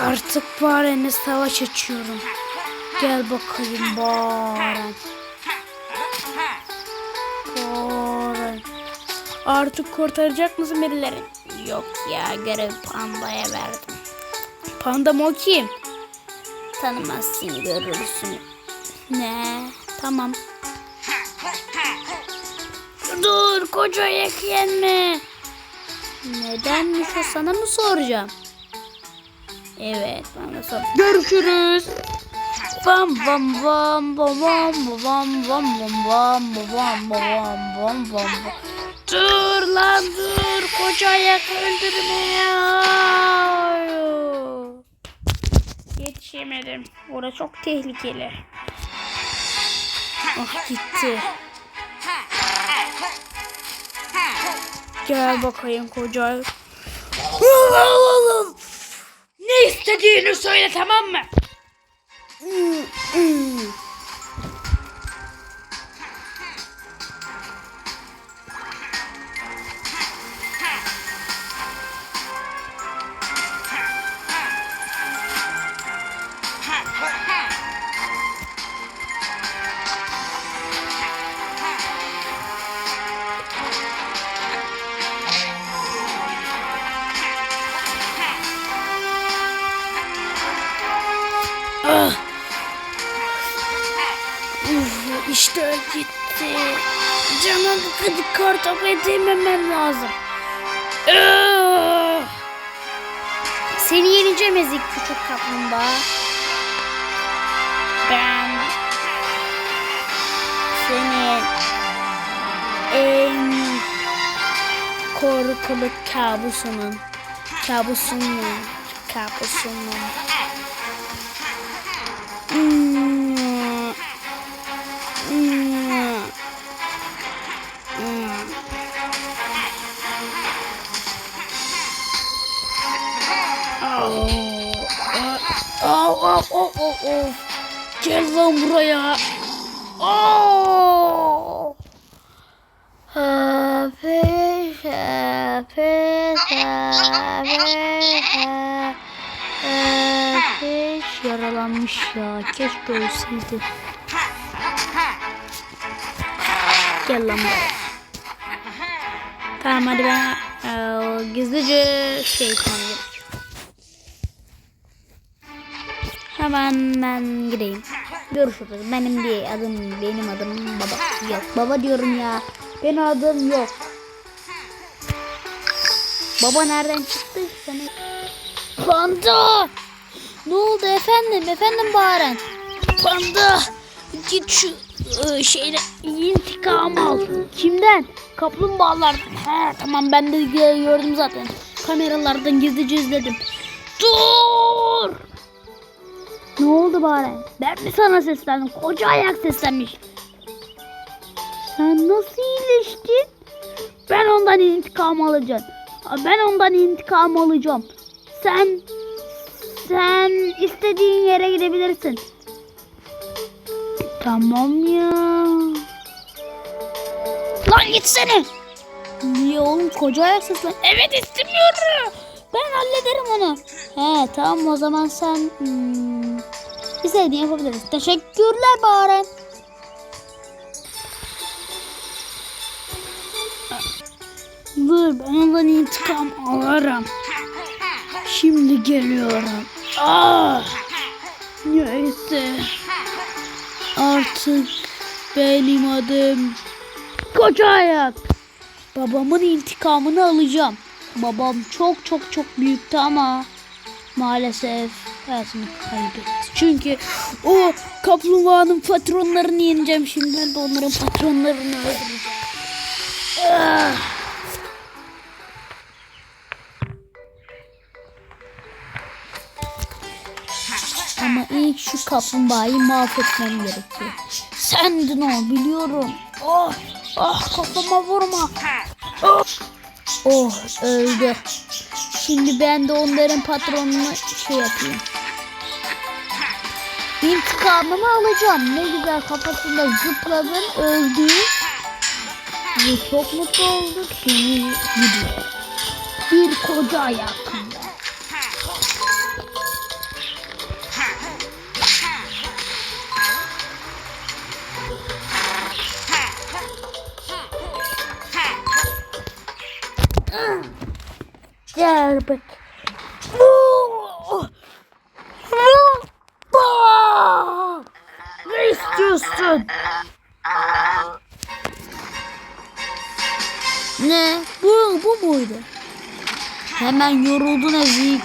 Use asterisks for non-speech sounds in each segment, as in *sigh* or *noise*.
Artık Baren'e savaş açıyorum. Gel bakayım Baren. Baren. Artık kurtaracak mısın birileri? Yok ya görev pandaya verdim. Panda mı o kim? Tanımazsın görürsün. Ne? Tamam. Dur koca ayak yenme. Nedenmiş o sana mı soracağım? Evet bana sor. Görüşürüz. Bam bam bam bam bam bam bam bam bam bam bam bam bam bam Dur lan dur koca ayak öldürme ya. Yetişemedim. Orası çok tehlikeli. Ah gitti. Gel bakayım koca ayak. Ne istediğini söyle tamam mı? İşte gitti. Canım gıdık kartopu edememem lazım. Ah. Seni yeneceğim ezik küçük kaplumbağa. Ben senin en korkulu kabusunun kabusunun kabusunun Hmm. Av av av av av. Gel lan buraya. Oh. Happy, happy, happy, happy. Yaralanmış ya. Keşke ölseydi. Gel lan. Tamam hadi ben e, gizlice şey gerekiyor. Hemen ben gideyim. Görüşürüz. Benim bir adım, benim adım baba. Yok baba diyorum ya. Benim adım yok. Baba nereden çıktı? Sana... Panda! Ne oldu efendim? Efendim Baren? Panda! Git şu şeyle intikam al. Kimden? Kaplumbağalardan. He tamam ben de gördüm zaten. Kameralardan gizlice izledim. Dur! Ne oldu Baren? Ben mi sana seslendim? Koca ayak seslenmiş. Sen nasıl iyileştin? Ben ondan intikam alacağım. Ben ondan intikam alacağım. Sen sen istediğin yere gidebilirsin. Tamam ya. Lan gitsene. Niye oğlum koca ayak seslen? Evet istemiyorum. Ben hallederim onu. He tamam o zaman sen hmm, istediğini yapabiliriz. Teşekkürler Baren. Dur ben ondan intikam alırım. Şimdi geliyorum. Ah! Artık benim adım Koca Ayak. Babamın intikamını alacağım. Babam çok çok çok büyüktü ama maalesef hayatını kaybetti. Çünkü o kaplumbağanın patronlarını yeneceğim. Şimdi ben de onların patronlarını öldüreceğim. Ah! Ama ilk şu kaplumbağayı mahvetmem gerekiyor. Sendin o biliyorum. Oh, oh kafama vurma. Oh, oh öldü. Şimdi ben de onların patronunu şey yapayım. İntikamımı alacağım. Ne güzel kafasında zıpladın öldü. Çok mutlu olduk. Bir koca yakında. Köpek. Ne istiyorsun? Ne? Bu, bu muydu? Hemen yoruldun ezik.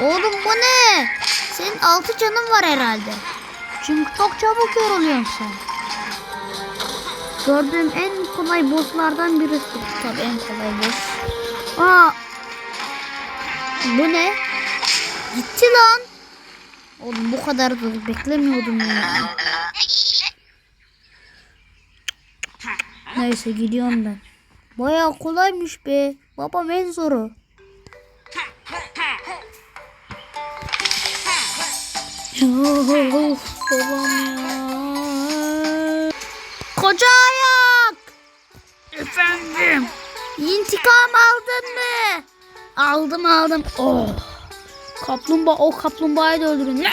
Oğlum bu ne? Senin altı canın var herhalde. Çünkü çok çabuk yoruluyorsun sen. Gördüğüm en kolay bosslardan birisi. Tabii en kolay boss. Aa. Bu ne? Gitti lan. Oğlum bu kadar da beklemiyordum ya. Neyse gidiyorum ben. Bayağı kolaymış be. Babam en zoru. *laughs* Of babam ya. Koca ayak. Efendim. İntikam aldın mı? Aldım aldım. Oh. Kaplumbağa o kaplumbağayı da öldürün. Ne?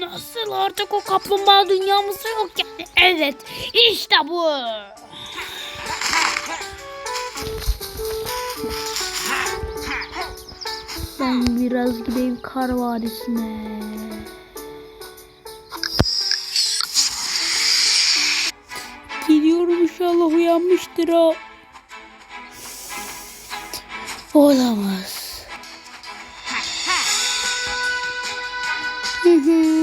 Nasıl artık o kaplumbağa dünyamızda yok yani. Evet işte bu. Ben biraz gideyim kar vadisine. İnşallah uyanmıştır o. Olamaz. Sinirlendim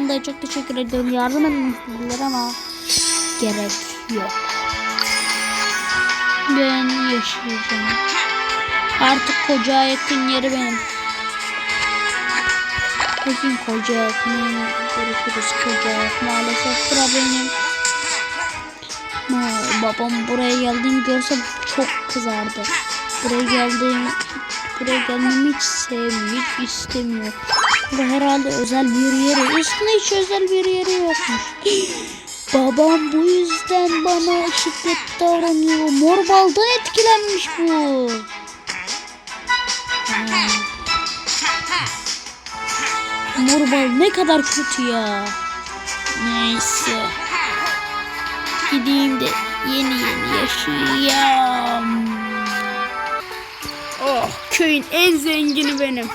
Ve Panda'ya çok teşekkür ediyorum. Yardım istediler ama gerek yok. Ben yaşayacağım. Artık koca ayetin yeri benim. Bugün koca ayetin görüşürüz koca. Maalesef sıra benim. Babam buraya geldiğimi görse çok kızardı. Buraya geldiğim buraya gelmemi hiç sevmiyor, hiç istemiyor. Burada herhalde özel bir yeri. Üstünde hiç özel bir yeri yokmuş. *gasps* Babam bu yüzden bana şiddet davranıyor. Mor baldan etkilenmiş bu. Hmm. Mor bal ne kadar kötü ya. Neyse. Gideyim de yeni yeni yaşayayım. Oh köyün en zengini benim.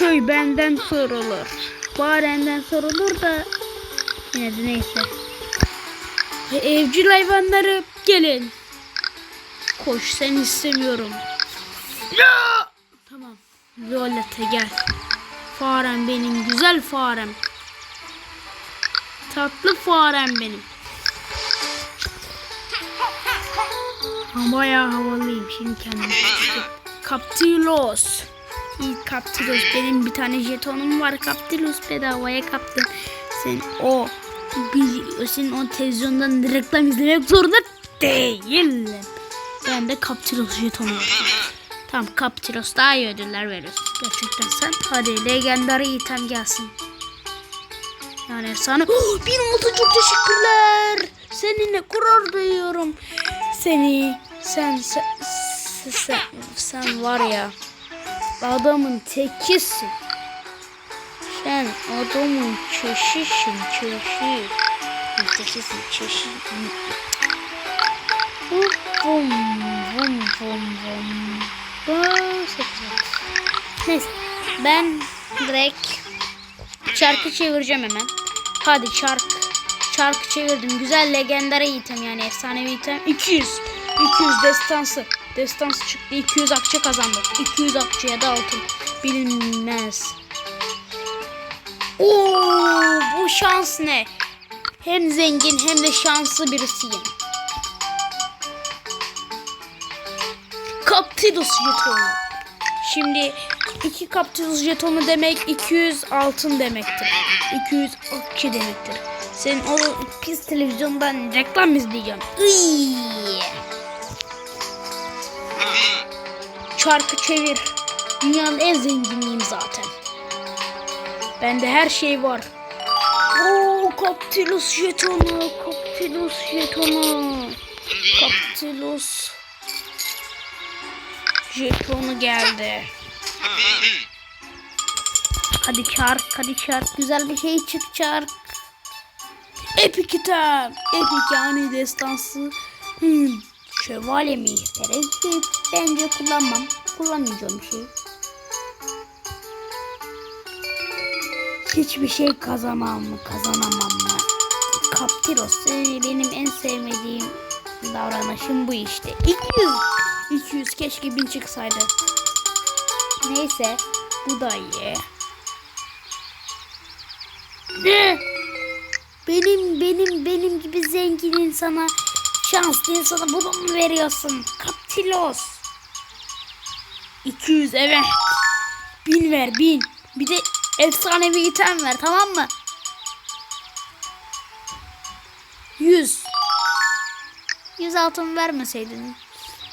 Köy benden sorulur. Barenden sorulur da yine de neyse. E, Evcil hayvanları gelin. Koş sen istemiyorum. Ya! Tamam. Violette gel. Farem benim güzel farem. Tatlı farem benim. Ama bayağı havalıyım şimdi kendimi. Kaptilos. *laughs* İyi Kaptilos. Benim bir tane jetonum var. Kaptilos bedavaya kaptım. Sen o bir, senin o televizyondan reklam izlemek zorunda değilim. Ben de Kaptilos jetonum var. Tamam Kaptilos daha iyi ödüller veriyorsun. Gerçekten sen. Hadi legendary item gelsin. Yani efsane. Oh, *gasps* bin altın çok teşekkürler. Seninle gurur duyuyorum. Seni sen sen, sen, sen var ya adamın tekisin. Sen adamın çeşisin çeşi. Tekisin çeşi. Vum vum vum vum. Neyse ben direkt çarkı çevireceğim hemen. Hadi çark. Çarkı çevirdim. Güzel legendary item yani efsanevi item. 200. 200 destansı. Destansı çıktı. 200 akçe kazandık. 200 akçeye de altın. Bilinmez. Oo, bu şans ne? Hem zengin hem de şanslı birisiyim. Kaptidos jetonu. Şimdi iki Kaptidos jetonu demek 200 altın demektir. 200 akçe demektir. Sen o pis televizyondan reklam izleyeceksin. Iy. Çarkı çevir. Dünyanın en zenginliğim zaten. Bende her şey var. Oo Kaptilus jetonu. Kaptilus jetonu. Kaptilus jetonu geldi. Hadi çark, hadi çark. Güzel bir şey çık çark. Epic item. Epic yani destansı. Hmm. Şövalye miğferi. Bence kullanmam. Kullanmayacağım şey. Hiçbir şey kazanamam mı? Kazanamam mı? Kaptiros benim en sevmediğim davranışım bu işte. 200. 200 keşke 1000 çıksaydı. Neyse bu da iyi. Ne? Benim benim benim gibi zengin insana şanslı insana bunu mu veriyorsun? Kaptilos. 200 evet. 1000 ver 1000. Bir de efsanevi item ver tamam mı? 100. 100 altın vermeseydin.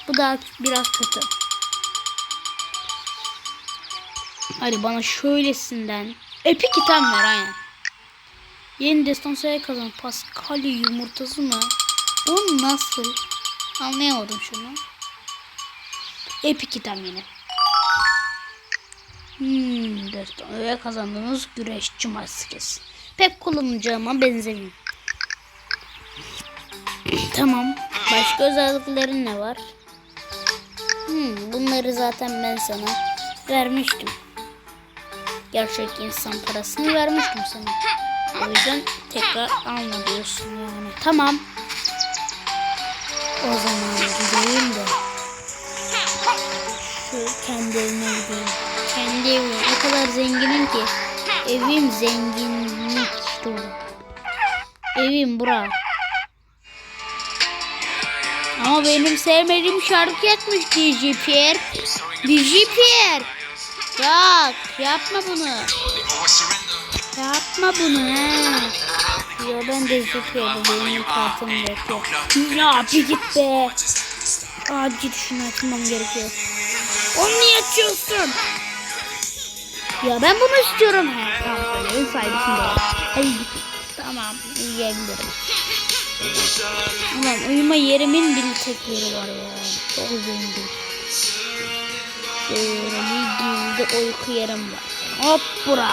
Bu da biraz kötü. Hadi bana şöylesinden. Epic item ver aynen. Yeni destansaya kazan. Paskalya yumurtası mı? Bu nasıl? Anlayamadım şunu. Epic item. Hmm, destanaya kazandığınız güreşçi maskesi. Pek kullanacağıma benzemiyor. tamam. Başka özelliklerin ne var? Hmm, bunları zaten ben sana vermiştim. Gerçek insan parasını vermiştim sana. O yüzden tekrar alma yani. Tamam. O zaman gideyim de. Şu kendi evime gideyim. Kendi evim. O kadar zenginim ki. Evim zenginlik dolu. Evim bura. Ama benim sevmediğim şarkı yetmiş DJ Pierre. DJ Pierre. Bak yapma bunu. Yapma bunu ha. Ya ben de yapıyorum. Benim kartım bekliyor. Ya bir git be. Acil şunu açmam gerekiyor. Onu niye açıyorsun? Ya ben bunu istiyorum. Ha, tamam böyle ev sahibisin de. Hadi git. Tamam yiyebilirim. Ulan uyuma yerimin bile tek yeri var ya. Çok zengin. Şöyle bir gizli uyku yerim var. Hop bura.